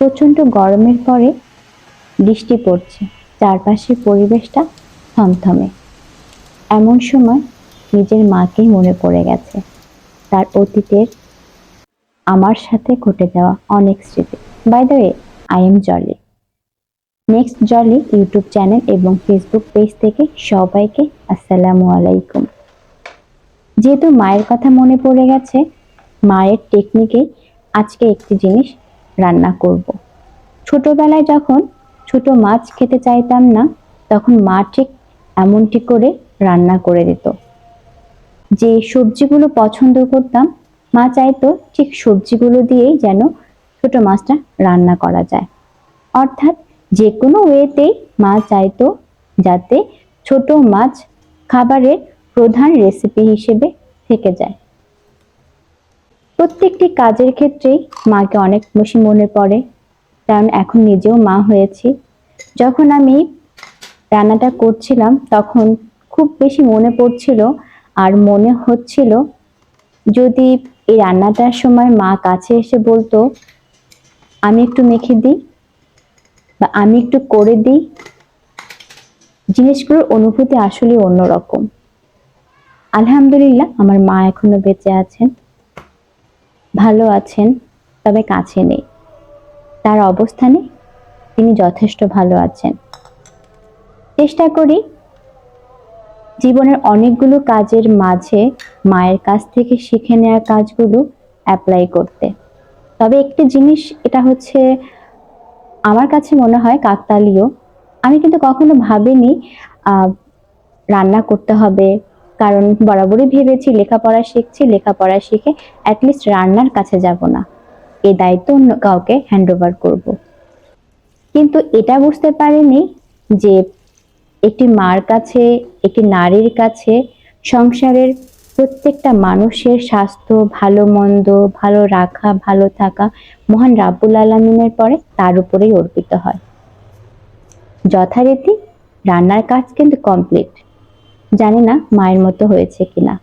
প্রচণ্ড গরমের পরে বৃষ্টি পড়ছে। চারপাশের পরিবেশটা থমথমে। এমন সময় নিজের মাকেই মনে পড়ে গেছে। তার অতীতের আমার সাথে ঘটে যাওয়া অনেক স্মৃতি। By the way I am Jolly next Jolly YouTube channel এবং ফেসবুক পেজ থেকে সবাইকে আসসালামু আলাইকুম। যেহেতু মায়ের কথা মনে পড়ে গেছে, মায়ের টেকনিকে আজকে একটি জিনিস রান্না করব। ছোটবেলায় যখন ছোট মাছ খেতে চাইতাম না, তখন মা ঠিক এমনটি করে রান্না করে দিত। যে সবজিগুলো পছন্দ করতাম, মা চাইতো ঠিক সবজিগুলো দিয়েই যেন ছোট মাছটা রান্না করা যায়। অর্থাৎ যে কোনো ওয়েতেই মা চাইতো যাতে ছোট মাছ খাবারের প্রধান রেসিপি হিসেবে থেকে যায়। প্রত্যেকটি কাজের ক্ষেত্রেই মাকে অনেক বেশি মনে পড়ে, কারণ এখন নিজেও মা হয়েছি। যখন আমি রান্নাটা করছিলাম, তখন খুব বেশি মনে পড়ছিল আর মনে হচ্ছিল যদি এই রান্নাটার সময় মা কাছে এসে বলতো, আমি একটু মেখে দিই বা আমি একটু করে দিই, জিনিসগুলোর অনুভূতি আসলে অন্যরকম। আলহামদুলিল্লাহ, আমার মা এখনও বেঁচে আছেন। ভালো আছেন, তবে কাছে নেই। তার অবস্থানে তিনি যথেষ্ট ভালো আছেন। চেষ্টা করি জীবনের অনেকগুলো কাজের মাঝে মায়ের কাছ থেকে শিখে নেওয়া কাজগুলো অ্যাপ্লাই করতে। তবে একটি জিনিস, এটা হচ্ছে আমার কাছে মনে হয় কাকতালীয়। আমি কিন্তু কখনো ভাবিনি রান্না করতে হবে কারণ বরাবরই ভেবেছি লেখাপড়া শিখছি, লেখাপড়া শিখে অ্যাটলিস্ট রান্নার কাছে যাব না। এ দায়িত্ব অন্য কাউকে হ্যান্ড ওভার করব। কিন্তু এটা বুঝতে পারিনি যে একটি মার কাছে, একটি নারীর কাছে সংসারের প্রত্যেকটা মানুষের স্বাস্থ্য ভালো, মন্দ, ভালো রাখা, ভালো থাকা মহান রাব্বুল আলমিনের পরে তার উপরেই অর্পিত হয়। যথারীতি রান্নার কাজ কিন্তু কমপ্লিট জানি না মায়ের মতো হয়েছে কিনা।